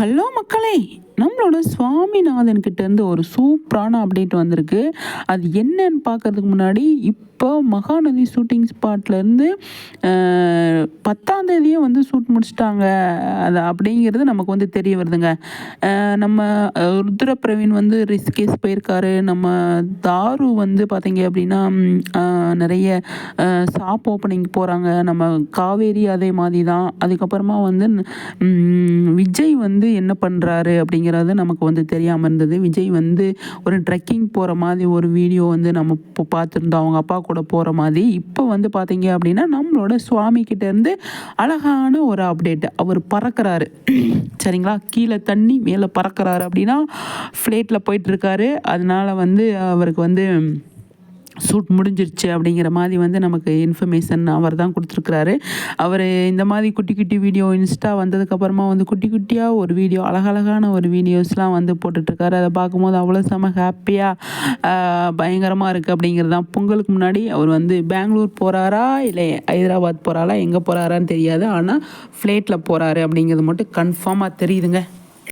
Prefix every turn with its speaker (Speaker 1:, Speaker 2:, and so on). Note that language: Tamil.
Speaker 1: ஹலோ மக்களே. நம்மளோட சுவாமிநாதன் கிட்டேருந்து ஒரு சூப்பரான அப்டேட் வந்திருக்கு. அது என்னன்னு பார்க்கறதுக்கு முன்னாடி இப்போ மகாநதி ஷூட்டிங் ஸ்பாட்லேருந்து பத்தாம் தேதியே வந்து ஷூட் முடிச்சிட்டாங்க. அது அப்படிங்கிறது நமக்கு வந்து தெரிய வருதுங்க. நம்ம ருத்ர பிரவீன் வந்து ரிஸ்கேஸ் போயிருக்காரு. நம்ம தாரு வந்து பார்த்தீங்க அப்படின்னா நிறைய ஷாப் ஓப்பனிங் போகிறாங்க நம்ம காவேரி அதே மாதிரி தான். அதுக்கப்புறமா வந்து விஜய் வந்து என்ன பண்ணுறாரு அப்படிங்கிறது நமக்கு வந்து தெரியாமல் இருந்தது. விஜய் வந்து ஒரு ட்ரெக்கிங் போகிற மாதிரி ஒரு வீடியோ வந்து நம்ம இப்போ பார்த்துருந்தோம். அவங்க அப்பா கூட போகிற மாதிரி. இப்போ வந்து பார்த்தீங்க அப்படின்னா நம்மளோட சுவாமி அழகான ஒரு அப்டேட் அவர் பறக்கிறாரு. சரிங்களா? கீழே தண்ணி மேலே பறக்கிறாரு அப்படின்னா ஃப்ளைட்டில் போயிட்டுருக்காரு அதனால வந்து அவருக்கு வந்து சூட் முடிஞ்சிருச்சு அப்படிங்கிற மாதிரி வந்து நமக்கு இன்ஃபர்மேஷன் அவர் தான் கொடுத்துருக்குறாரு. அவர் இந்த மாதிரி குட்டி குட்டி வீடியோ இன்ஸ்டா வந்ததுக்கப்புறமா வந்து குட்டி குட்டியாக ஒரு வீடியோ அழகழகான ஒரு வீடியோஸ்லாம் வந்து போட்டுட்ருக்காரு. அதை பார்க்கும்போது அவ்வளோ செம ஹாப்பியாக பயங்கரமாக இருக்குது அப்படிங்கிறது தான். பொங்கலுக்கு முன்னாடி அவர் வந்து பெங்களூர் போகிறாரா இல்லை ஹைதராபாத் போகிறாரா எங்கே போகிறாரான்னு தெரியாது. ஆனால் ஃப்ளைட்டில் போகிறாரு அப்படிங்கிறது மட்டும் கன்ஃபார்மாக தெரியுதுங்க.